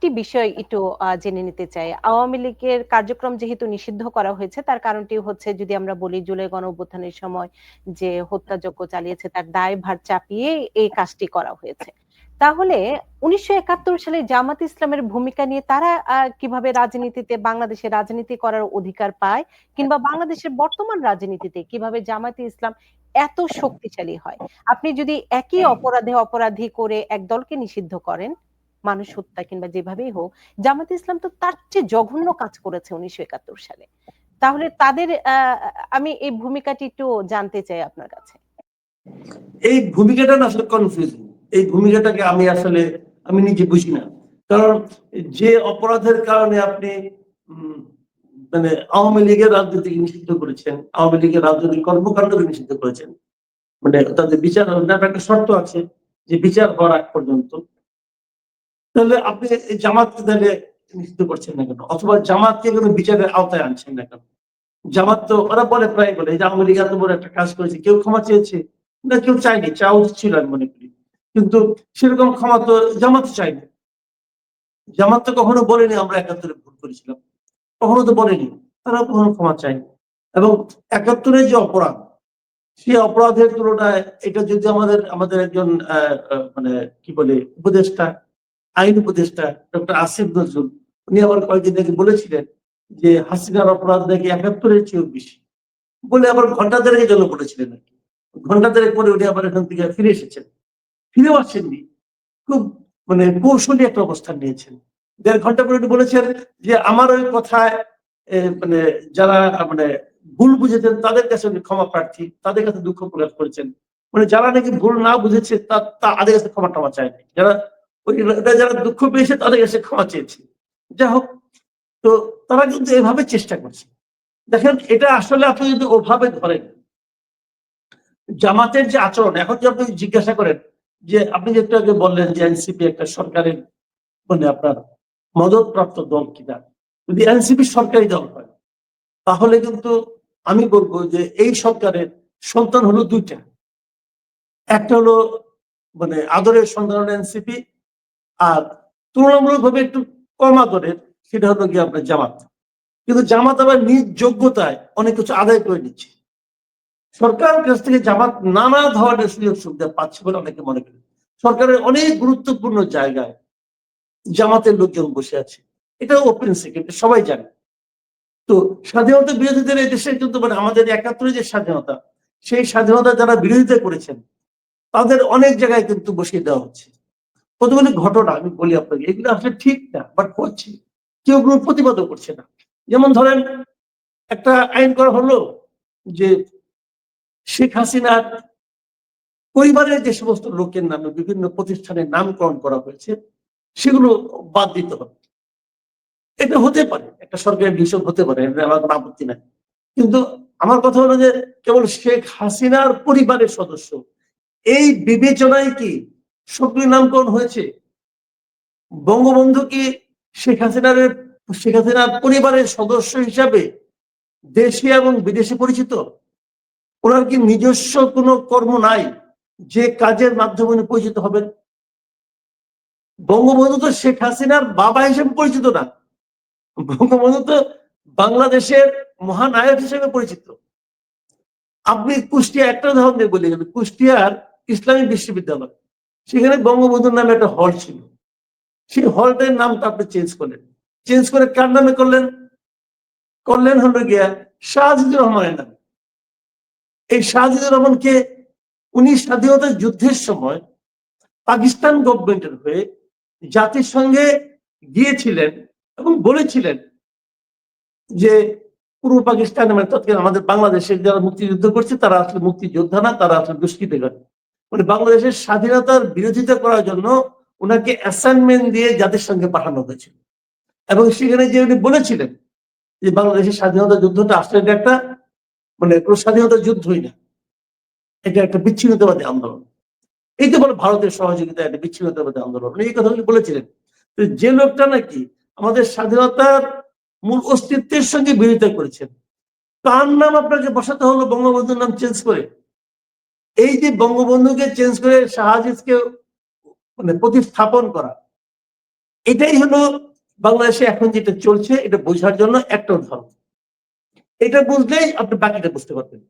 আরেকটি বিষয় একটু জেনে নিতে চাই। আওয়ামী লীগের কার্যক্রম যেহেতু নিষিদ্ধ করা হয়েছে, তার কারণটি হচ্ছে যদি আমরা বলি জুলাই গণ অভ্যুত্থানের সময় যে হত্যাযজ্ঞ চালিয়েছে, তার দায়ভার চাপিয়ে এই কাজটি করা হয়েছে। তাহলে উনিশশো একাত্তর সালে জামাত ইসলামের ভূমিকা নিয়ে তারা কীভাবে রাজনীতিতে, বাংলাদেশে রাজনীতি করার অধিকার পায় কিংবা বাংলাদেশের বর্তমান রাজনীতিতে কীভাবে জামাতে ইসলাম এত শক্তিশালী হয়? আপনি যদি একই অপরাধে অপরাধী করে এক দলকে নিষিদ্ধ করেন মানুষ হত্যা কিংবা যেভাবেই হোক, জামাত ইসলাম তো তার চেয়ে জঘন্য কাজ করেছে উনিশশো একাত্তর সালে। তাহলে তাদের আমি এই ভূমিকাটি একটু জানতে চাই আপনার কাছে। এই ভূমিকাটা আসলে কনফিউজিং এই ভূমিকাটাকে আমি আসলে, আমি নিজে বুঝি না। কারণ যে অপরাধের কারণে আপনি মানে আওয়ামী লীগের রাজনীতি নিষিদ্ধ করেছেন, আওয়ামী লীগের রাজনৈতিক কর্মকাণ্ডকে নিষিদ্ধ করেছেন মানে তাদের বিচার একটা শর্ত আছে যে বিচার হওয়ার আগ পর্যন্ত তাহলে আপনি জামাতকে তাহলে নিষিদ্ধ করছেন না কেন? অথবা জামাতকে কোনো বিচারের আওতায় আনছেন না কেন? জামাত তো, ওরা বলে প্রায় বলে যে আওয়ামী এত বড় একটা কাজ করেছে, কেউ ক্ষমা চেয়েছে? না, কেউ চায়নি, চাওয়া ছিল আমি মনে করি। কিন্তু সেরকম ক্ষমা তো জামাত চাইনি জামাত তো কখনো বলেনি, আমরা একাত্তরে ভুল করেছিলাম। কখনো তো বলেনি তারা কখনো ক্ষমা চায়নি। এবং একাত্তরের যে অপরাধ, সেই অপরাধের তুলনায় এটা যদি আমাদের আমাদের একজন মানে কি বলে, উপদেষ্টা আইন উপদেষ্টা ডক্টর আসিফ নজরুল, উনি আবার কয়েকদিন আগে বলেছিলেন যে হাসিনার অপরাধ নাকি একাত্তরের চেয়েও বেশি। বলে আবার ঘণ্টা দেড়েকের জন্য বলেছিলেন নাকি ঘণ্টা দেড়েক পরে উনি আবার এখান থেকে ফিরে এসেছেন। ফিরেও আসেননি। খুব মানে কৌশলী একটা অবস্থান নিয়েছেন। দেড় ঘণ্টা পরে উনি বলেছেন যে আমার ওই কথায় মানে যারা মানে ভুল বুঝেছেন তাদের কাছে উনি ক্ষমা প্রার্থী, তাদের কাছে দুঃখ প্রকাশ করেছেন। মানে যারা নাকি ভুল না বুঝেছে তাদের কাছে ক্ষমা টমা চায়নি যারা ওই যারা দুঃখ পেয়েছে তাদের কাছে ক্ষমা চেয়েছে। যাই হোক, তো তারা কিন্তু এভাবে চেষ্টা করছে। দেখেন, এটা আসলে আপনি যদি ওভাবে ধরেন, জামাতের যে আচরণ, এখন যে আপনি জিজ্ঞাসা করেন যে, আপনি যেটা আগে বললেন যে এনসিপি একটা সরকারের মানে আপনার মদতপ্রাপ্ত দল কিনা? যদি এনসিপি সরকারি দল হয়, তাহলে কিন্তু আমি বলব যে এই সরকারের সন্তান হলো দুইটা। একটা হলো মানে আদরের সন্তান হলো এনসিপি আর তুলনামূলকভাবে একটু কম আদরের, সেটা হলো গিয়ে আপনার জামাত। কিন্তু জামাত আবার নিজ যোগ্যতায় অনেক কিছু আদায় করে নিচ্ছে। সরকারের কাছ থেকে জামাত নানা ধরনের সুযোগ সুবিধা পাচ্ছে বলে অনেকে মনে করেন। সরকারের অনেক গুরুত্বপূর্ণ জায়গায় জামাতের লোকজন বসে আছে। এটা ওপেন সেকেন্ড সবাই জানে। তো স্বাধীনতা বিরোধীদের এই দেশে কিন্তু মানে আমাদের একাত্তরে যে স্বাধীনতা, সেই স্বাধীনতা যারা বিরোধিতা করেছেন, তাদের অনেক জায়গায় কিন্তু বসিয়ে দেওয়া হচ্ছে। কতগুলি ঘটনা আমি বলি আপনাকে, এগুলো আসলে ঠিক না বাট করছে। কেউ কোনো প্রতিবাদও করছে না। যেমন ধরেন, একটা আইন করা হলো যে শেখ হাসিনার পরিবারের যে সমস্ত লোকের নামে বিভিন্ন প্রতিষ্ঠানের নামকরণ করা হয়েছে, সেগুলো বাদ দিতে হবে। এটা হতে পারে, একটা সরকারের ডিসিশন হতে পারে আমার কোনো আপত্তি নাই। কিন্তু আমার কথা হলো যে, কেবল শেখ হাসিনার পরিবারের সদস্য, এই বিবেচনায় কি সবগুলি নামকরণ হয়েছে। বঙ্গবন্ধু কি শেখ হাসিনার শেখ হাসিনার পরিবারের সদস্য হিসাবে দেশে এবং বিদেশে পরিচিত, ওনার কি নিজস্ব কোনো কর্ম নাই যে কাজের মাধ্যমে উনি পরিচিত হবেন? বঙ্গবন্ধু তো শেখ হাসিনার বাবা হিসেবে পরিচিত না। বঙ্গবন্ধু তো বাংলাদেশের মহানায়ক হিসেবে পরিচিত। আপনি কুষ্টিয়া একটা দিয়ে বলে গেলেন কুষ্টিয়ার ইসলামিক বিশ্ববিদ্যালয়। সেখানে বঙ্গবন্ধুর নামে একটা হল ছিল। সেই হলটার নামটা আপনি চেঞ্জ করলেন। চেঞ্জ করে কার নামে করলেন? করলেন হলো গিয়া শাহজিদুর রহমানের নামে। এই শাহজিদুর রহমানকে উনি স্বাধীনতা যুদ্ধের সময় পাকিস্তান গভর্নমেন্টের হয়ে জাতির সঙ্গে গিয়েছিলেন এবং বলেছিলেন যে, পূর্ব পাকিস্তান মানে তৎকালীন আমাদের বাংলাদেশের যারা মুক্তিযুদ্ধ করছে, তারা আসলে মুক্তিযোদ্ধা না, তারা আসলে দুষ্কৃতিকার। মানে বাংলাদেশের স্বাধীনতার বিরোধিতা করার জন্য ওনাকে অ্যাসাইনমেন্ট দিয়ে জাতির সঙ্গে পাঠানো হয়েছিল। এবং সেখানে যে উনি বলেছিলেন যে বাংলাদেশের স্বাধীনতা যুদ্ধটা আসলে এটা একটা মানে কোনো স্বাধীনতা যুদ্ধই না। এটা একটা বিচ্ছিন্নতাবাদী আন্দোলন। এই তো বলে ভারতের সহযোগিতা একটা বিচ্ছিন্নতাবাদী আন্দোলন। এই কথাগুলি বলেছিলেন যে লোকটা নাকি আমাদের স্বাধীনতার মূল অস্তিত্বের সঙ্গে বিরোধিতা করেছেন, তার নাম আপনাকে বসাতে হলো বঙ্গবন্ধুর নাম চেঞ্জ করে। এই যে বঙ্গবন্ধুকে চেঞ্জ করে শাহাজিজকে মানে প্রতিস্থাপন করা, এটাই হলো বাংলাদেশে এখন যেটা চলছে, এটা বোঝার জন্য একটা উদাহরণ। এটা বুঝলেই আপনি বাকিটা বুঝতে পারবেন।